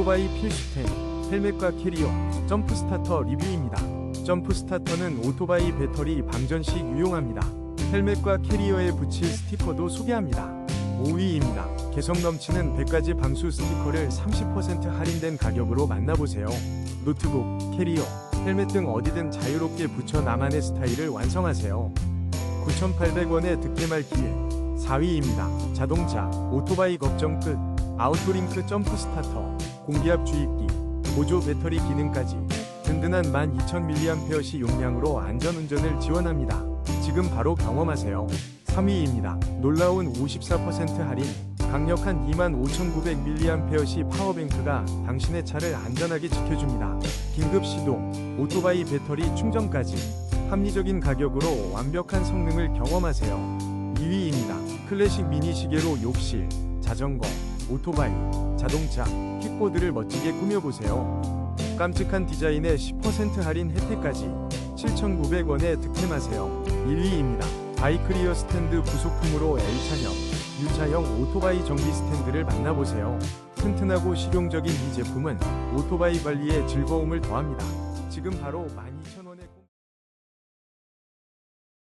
오토바이 필수템 헬멧과 캐리어 점프 스타터 리뷰입니다. 점프 스타터는 오토바이 배터리 방전 시 유용합니다. 헬멧과 캐리어에 붙일 스티커도 소개합니다. 5위입니다. 개성 넘치는 100가지 방수 스티커를 30% 할인된 가격으로 만나보세요. 노트북, 캐리어, 헬멧 등 어디든 자유롭게 붙여 나만의 스타일을 완성하세요. 9,800원의 득템할 기회. 4위입니다. 자동차, 오토바이 걱정 끝. 아우토링크 점프 스타터, 공기압 주입기, 보조 배터리 기능까지 든든한 12,000mAh 용량으로 안전운전을 지원합니다. 지금 바로 경험하세요. 3위입니다. 놀라운 54% 할인. 강력한 25,900mAh 파워뱅크가 당신의 차를 안전하게 지켜줍니다. 긴급 시동, 오토바이 배터리 충전까지 합리적인 가격으로 완벽한 성능을 경험하세요. 2위입니다. 클래식 미니 시계로 욕실, 자전거, 오토바이, 자동차, 킥보드를 멋지게 꾸며보세요. 깜찍한 디자인에 10% 할인 혜택까지 7,900원에 득템하세요. 1위입니다. 바이크리어 스탠드 부속품으로 L차형, U차형 오토바이 정비 스탠드를 만나보세요. 튼튼하고 실용적인 이 제품은 오토바이 관리에 즐거움을 더합니다. 지금 바로 많이